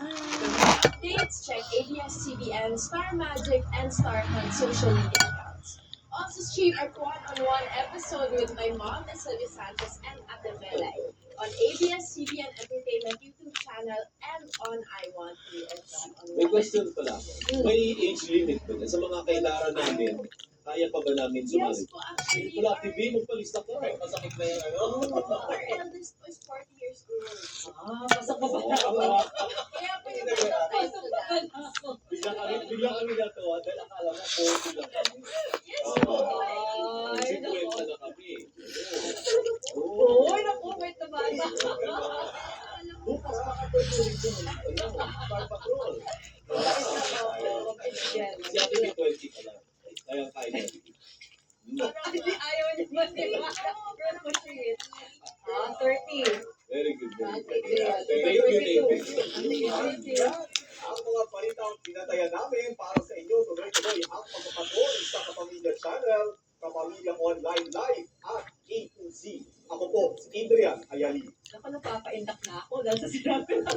Updates, check ABS-CBN, Star Magic, and Star Hunt social media accounts. Also stream our one-on-one episode with my mom, Sylvia Sanchez, and Ate Melay on ABS-CBN Entertainment YouTube channel and on I Want You May question pala. May age limit ba? Sa mga kailara namin, kaya pa ba namin sumali? Yes po, actually, Wala, TV, magpalista ka. Masakit na yan, ano? our eldest po is 40 years old. Ah, pasok ka ba? Kaya po yung mga. Bigla kami, bigla kami natuwa dahil akala ko 40 lang kami. Yes Oo. po. Ay, 50 naku. na kami. Oo. Uy, naku, wait na bata. Bukas makapagpulit ko ng ano, Star Patrol. Si Ate may 20 pa lang. Kaya kaya niya. Hindi, ayaw niya ba diba? Appreciate. Ah, 30. Very good. Ah. Thank you, you. Ang mga balitang pinataya namin para sa inyo tuloy-tuloy ang pagpapatuloy sa Kapamilya Channel, Kapamilya Online Live at. Ako po, si Ayali. Ako na ako dahil sa sinabi na.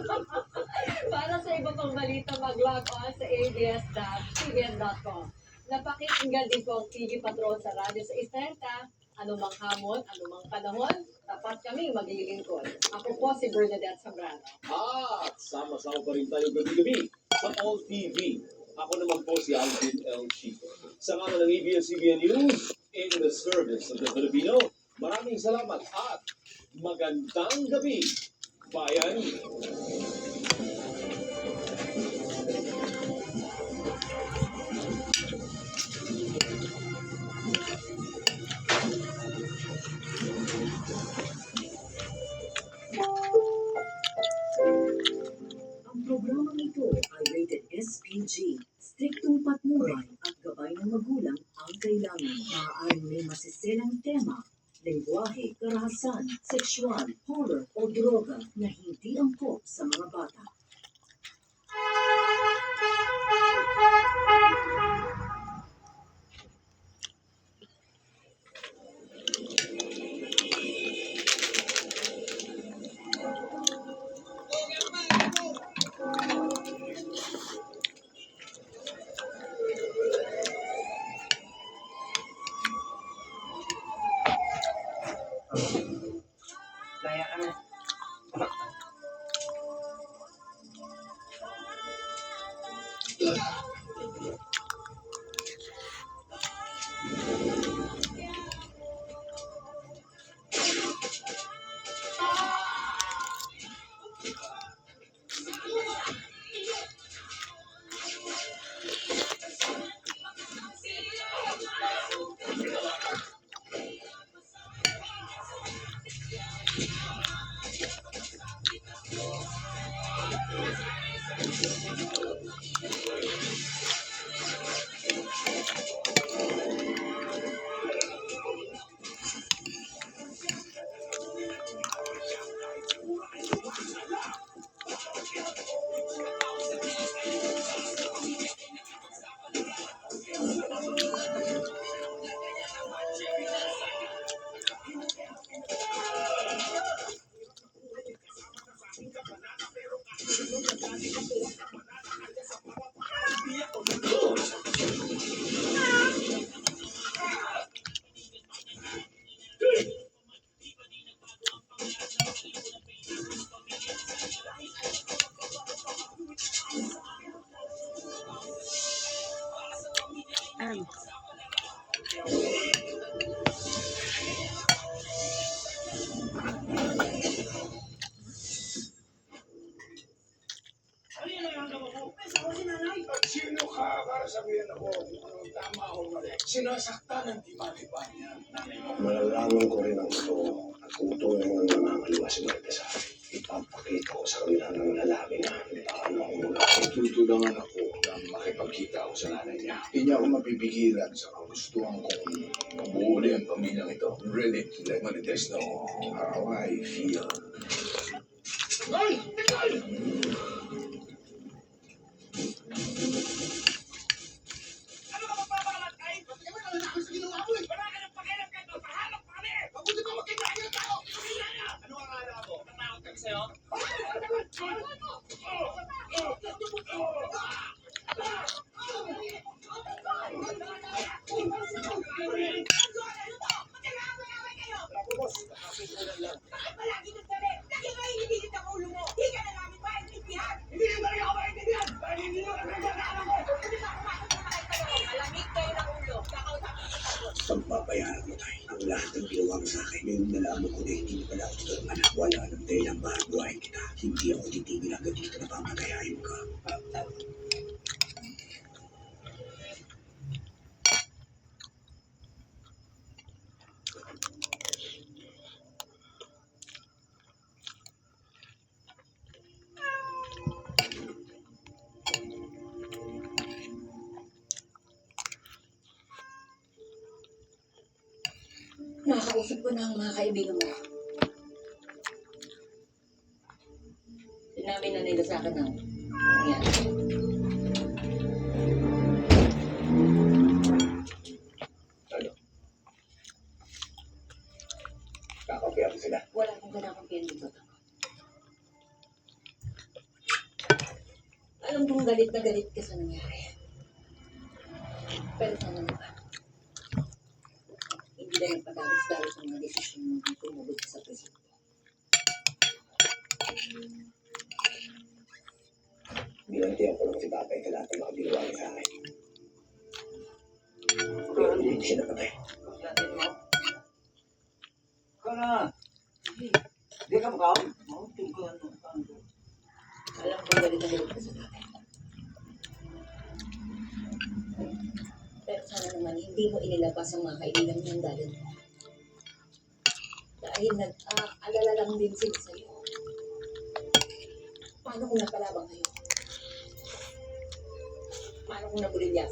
Para sa iba pang balita, mag-log on sa abs.cbn.com. Napakinggan din po ang TV Patrol sa radyo sa Istrenta. Anumang hamon, anumang panahon, tapat kami maglilingkod. Ako po si Bernadette Zambrano. At sama-sama pa rin tayo gabi-gabi sa All TV. Ako naman po si Alvin L. Chico. Sa ngalan ng ABS-CBN News, in the service of the Filipino, maraming salamat at magandang gabi, bayan. Tema, lengguwahe, karahasan, sexual, horror o droga na hindi angkop sa mga bata. good. Ka para sabihin ako kung tama o mali? Sinasaktan ng tiba-tiba niya. Malalaman ko rin ang totoo at kung tunay ng namamaliwa si Marquesa. Ipapakita ko sa kanila ng lalaki na paano ako mula. Tutulungan ako na makipagkita ako sa nanay niya. Hindi niya ako mapipigilan sa kagustuhan kong mabuuli ang pamilyang ito. Ready to let Marites know how I feel. Ay! Ay! Ang akala mo? Tayo ang lahat ng ginawa mo sa akin. Ngayon nalaman ko na hindi mo pala ako anak. Wala nang dahilang mabuhay kita. Hindi ako titigil hanggang dito na papagayahin ka. Nakakausap ko na ang mga kaibigan mo. Sa akin ng nangyari. Ano? Kakapiyan sila. Wala akong ganang dito. Alam kong galit na galit ka sa nangyari. Pero sana naman. Hindi na nagpadalos-dalos ang mga desisyon mo na tumugod sa presinto. Pero hindi siya napatay. Alam kong galit na galit ka sa tatay mo. Pero sana naman hindi mo inilabas ang mga kaibigan ng dalil mo. Dahil nag-aalala lang din sila sa'yo. Paano kung napalabang kayo? Paano kung nabulilya?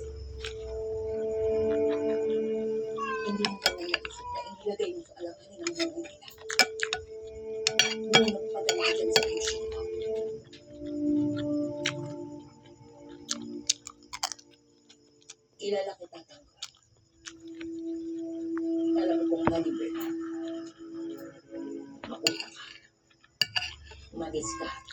Hindi mo kami naisip na inilagay mo sa alanganin ang buhay nila. Nung nagpadala ka dyan sa mission mo. Kilala kita tanggap. Alam mo kung malibre ka. Mauna ka. Madiskarte. Alam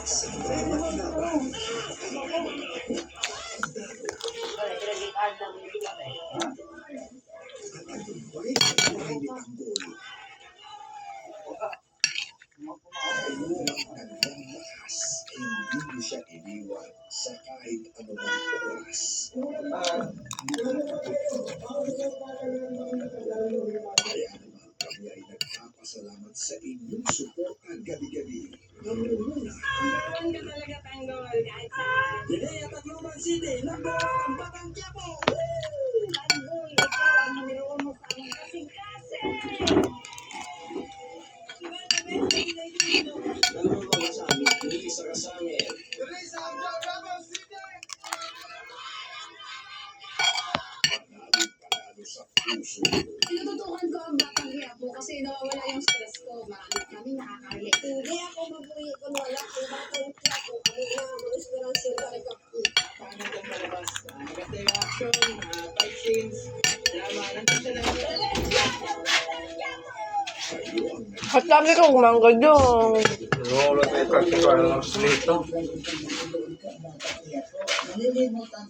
Hindi mo siya iniwan sa kahit anumang oras. Kaya naman kami ay nagpapasalamat sa inyong suporta Nangunguna. Ang ka talaga tanggol kahit saan. Linnea Tacloban City, number one, Batang Quiapo! Tanggol, ikaw ang uno sa aming kasing-kasing. Dalawa mga sa amin, isa ka sa amin. Panalo, panalo sa puso. At lagi kong mangga dyan. Rolo tayo practical ng dito. Malilimutan